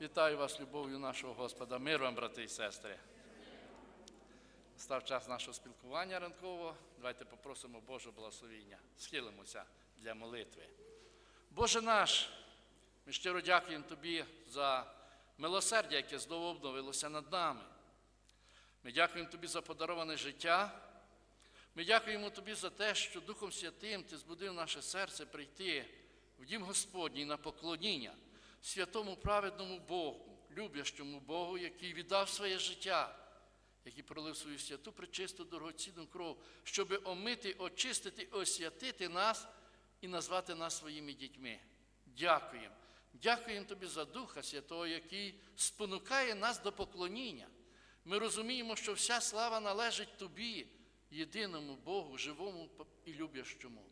Вітаю вас любов'ю нашого Господа. Мир вам, брати і сестри. Став час нашого спілкування ранкового. Давайте попросимо Божого благословіння. Схилимося для молитви. Боже наш, ми щиро дякуємо Тобі за милосердя, яке знову обновилося над нами. Ми дякуємо Тобі за подароване життя. Ми дякуємо Тобі за те, що Духом Святим Ти збудив наше серце прийти в дім Господній на поклоніння святому праведному Богу, любящому Богу, який віддав своє життя, який пролив свою святу, причисту, дорогоцінну кров, щоб омити, очистити, освятити нас і назвати нас своїми дітьми. Дякуємо. Дякуємо Тобі за Духа Святого, який спонукає нас до поклоніння. Ми розуміємо, що вся слава належить Тобі, єдиному Богу, живому і любящому.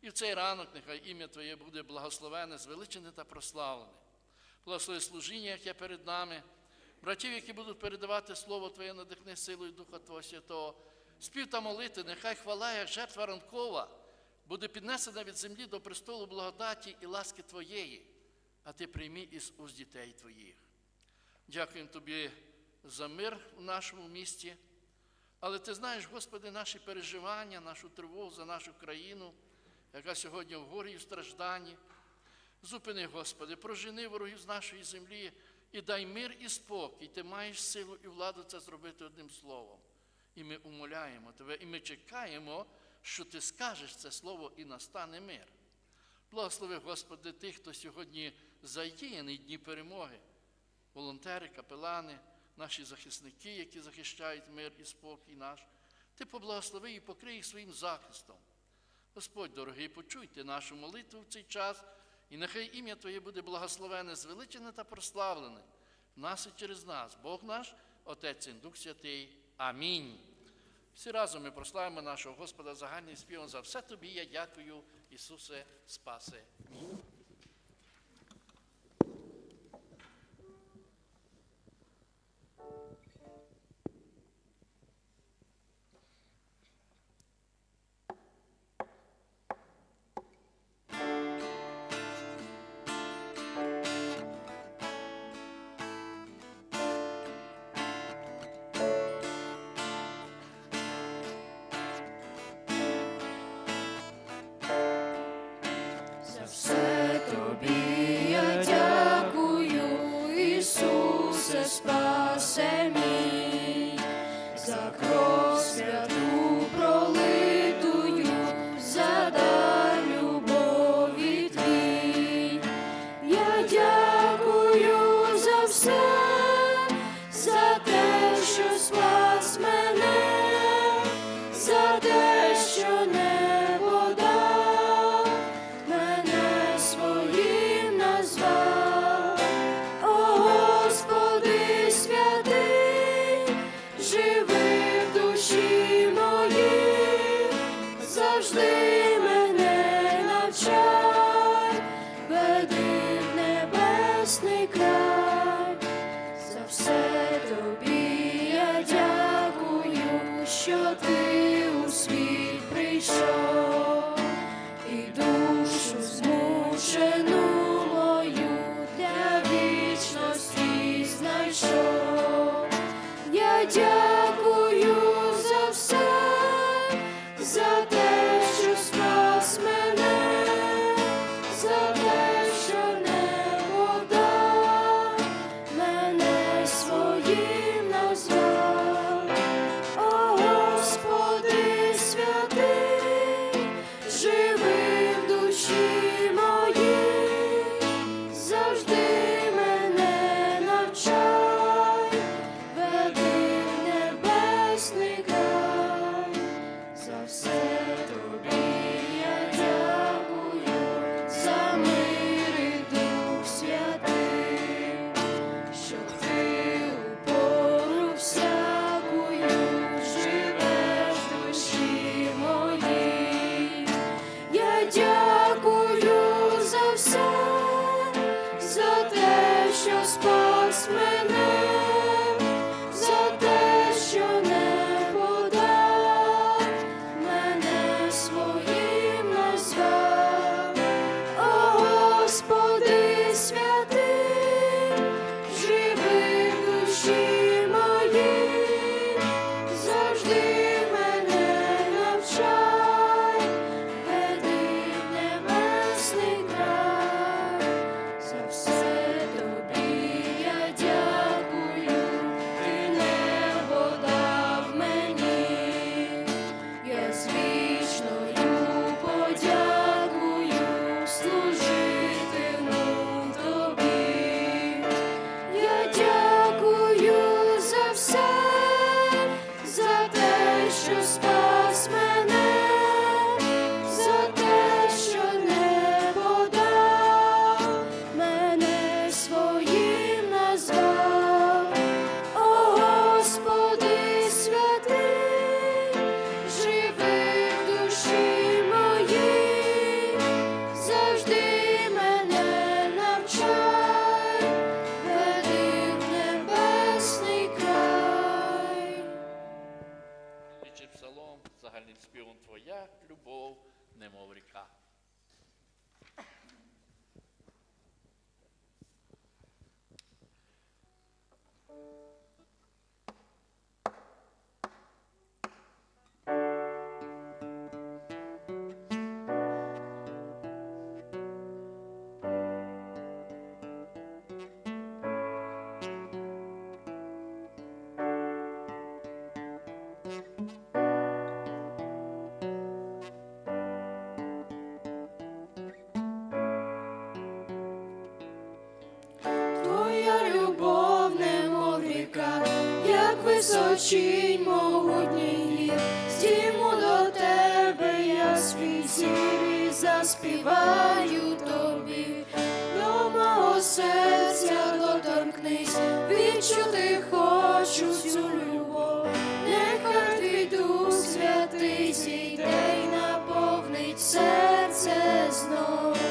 І в цей ранок нехай ім'я Твоє буде благословене, звеличене та прославлене. Благослови служіння, яке перед нами, братів, які будуть передавати Слово Твоє, надихни силою Духа Твого Святого. Спів та молити, нехай хвала, як жертва ранкова, буде піднесена від землі до престолу благодаті і ласки Твоєї, а Ти прийми із уст дітей Твоїх. Дякуємо Тобі за мир в нашому місті. Але ти знаєш, Господи, наші переживання, нашу тривогу за нашу країну, яка сьогодні в горі і в стражданні. Зупини, Господи, прожени ворогів з нашої землі і дай мир і спокій. Ти маєш силу і владу це зробити одним словом. І ми умоляємо Тебе, і ми чекаємо, що Ти скажеш це слово і настане мир. Благослови, Господи, тих, хто сьогодні задіяний дні перемоги, волонтери, капелани, наші захисники, які захищають мир і спокій наш. Ти поблагослови і покрий їх своїм захистом. Господь, дорогий, почуйте нашу молитву в цей час, і нехай ім'я Твоє буде благословене, звеличене та прославлене в нас і через нас, Бог наш, Отець і Дух Святий. Амінь. Всі разом ми прославимо нашого Господа загальним співом за все тобі. Я дякую, Ісусе, спасе. Височинь могутній здійму до тебе я свій зір і заспіваю тобі. До мого серця доторкнись, відчути хочу цю любов, нехай твій дух святий зійде й наповнить серце знов.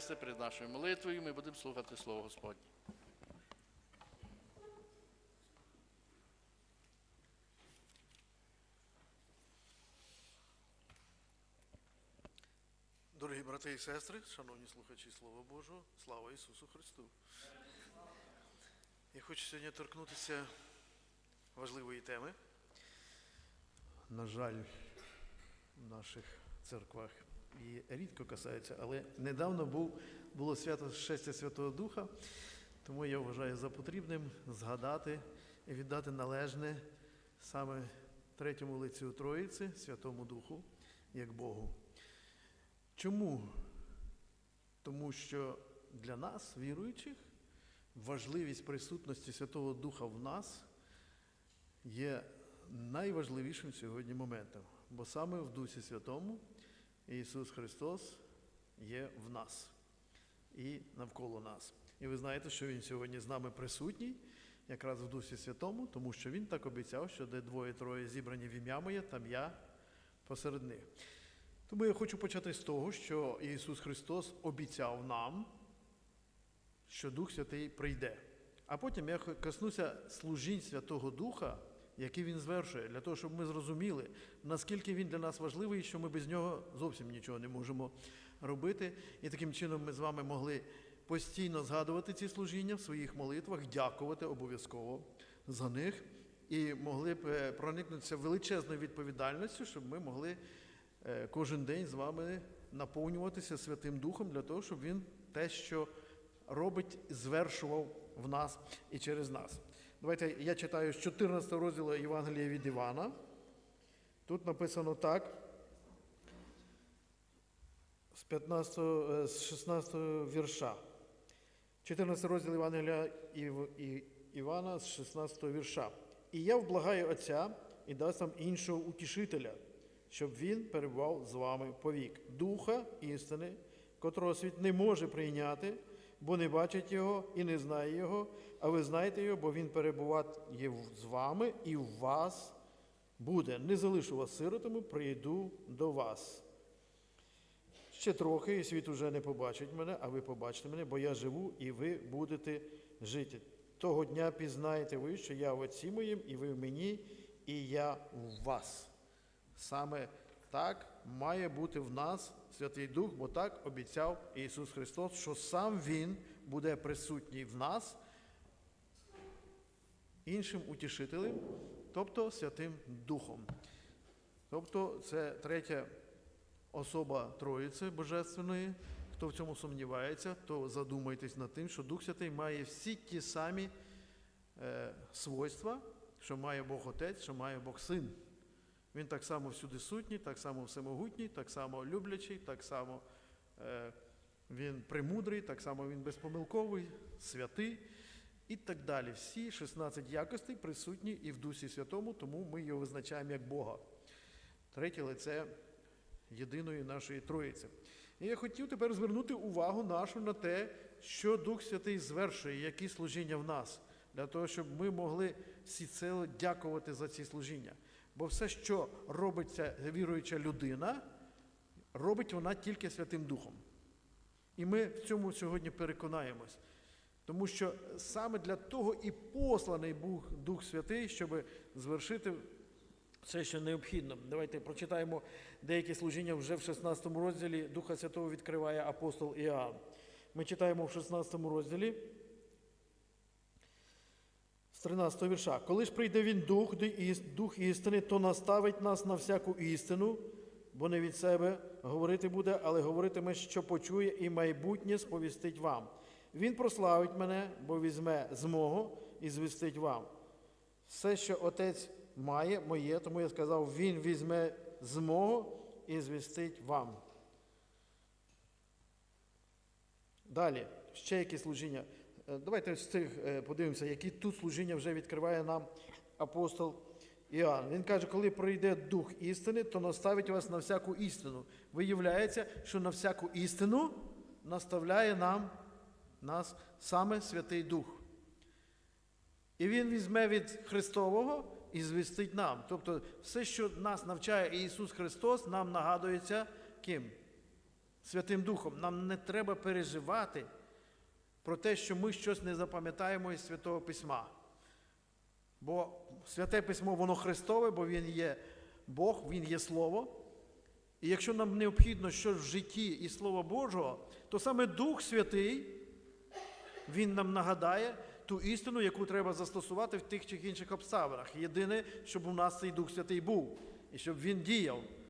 Сестри, перед нашою молитвою ми будемо слухати Слово Господнє. Дорогі брати і сестри, шановні слухачі Слова Божого, слава Ісусу Христу. Я хочу сьогодні торкнутися важливої теми. На жаль, в наших церквах її рідко касається, але недавно був, було свято Шестя Святого Духа, тому я вважаю за потрібним згадати і віддати належне саме третьому лицю Троїці, Святому Духу, як Богу. Чому? Тому що для нас, віруючих, важливість присутності Святого Духа в нас є найважливішим сьогодні моментом. Бо саме в Дусі Святому Ісус Христос є в нас і навколо нас. І ви знаєте, що Він сьогодні з нами присутній, якраз в Дусі Святому, тому що Він так обіцяв, що де двоє-троє зібрані в ім'я моє, там я посеред них. Тому я хочу почати з того, що Ісус Христос обіцяв нам, що Дух Святий прийде. А потім я коснуся служінь Святого Духа які він звершує, для того, щоб ми зрозуміли, наскільки він для нас важливий, що ми без нього зовсім нічого не можемо робити. І таким чином ми з вами могли постійно згадувати ці служіння в своїх молитвах, дякувати обов'язково за них, і могли б е, проникнутися величезною відповідальністю, щоб ми могли е, кожен день з вами наповнюватися Святим Духом для того, щоб він те, що робить, звершував в нас і через нас. Давайте я читаю з 14 розділу Євангелія від Івана. Тут написано так. З 15, е, з 16 вірша. 14 розділ Євангелія Івана з 16 вірша. І я вблагаю Отця і дасть вам іншого утішителя, щоб він перебував з вами повік. Духа істини, котрого світ не може прийняти, бо не бачить його і не знає його, а ви знаєте його, бо він перебуває з вами і в вас буде. Не залишу вас сиротами, прийду до вас. Ще трохи, і світ уже не побачить мене, а ви побачите мене, бо я живу, і ви будете жити. Того дня пізнаєте ви, що я в Отці моїм, і ви в мені, і я в вас. Саме так має бути в нас Святий Дух, бо так обіцяв Ісус Христос, що сам Він буде присутній в нас іншим утішителем, тобто Святим Духом. Тобто це третя особа Троїці Божественної. Хто в цьому сумнівається, то задумайтесь над тим, що Дух Святий має всі ті самі е, свойства, що має Бог Отець, що має Бог Син. Він так само всюди сутній, так само всемогутній, так само люблячий, так само е, він премудрий, так само він безпомилковий, святий і так далі. Всі 16 якостей присутні і в Дусі Святому, тому ми його визначаємо як Бога. Третє лице єдиної нашої Троїці. І я хотів тепер звернути увагу нашу на те, що Дух Святий звершує, які служіння в нас, для того, щоб ми могли всіцело дякувати за ці служіння. Бо все, що робиться віруюча людина, робить вона тільки Святим Духом. І ми в цьому сьогодні переконаємось. Тому що саме для того і посланий був Дух Святий, щоб звершити все, що необхідно. Давайте прочитаємо деякі служіння вже в 16 розділі Духа Святого відкриває апостол Іоанн. Ми читаємо в 16 розділі з 13 вірша. Коли ж прийде він Дух, Дух істини, то наставить нас на всяку істину, бо не від себе говорити буде, але говоритиме, що почує, і майбутнє сповістить вам. Він прославить мене, бо візьме з мого і звістить вам. Все, що отець має, моє, тому я сказав, він візьме з мого і звістить вам. Далі, ще які служіння. Е, Давайте з цих е, подивимося, які тут служіння вже відкриває нам апостол Іоанн. Він каже, коли прийде Дух істини, то наставить вас на всяку істину. Виявляється, що на всяку істину наставляє нам нас саме Святий Дух. І Він візьме від Христового і звістить нам. Тобто все, що нас навчає Ісус Христос, нам нагадується ким? Святим Духом. Нам не треба переживати про те, що ми щось не запам'ятаємо із Святого Письма. Бо Святе Письмо, воно Христове, бо Він є Бог, Він є Слово. І якщо нам необхідно щось в житті і Слова Божого, то саме Дух Святий, Він нам нагадає ту істину, яку треба застосувати в тих чи інших обставинах. Єдине, щоб у нас цей Дух Святий був, і щоб він діяв.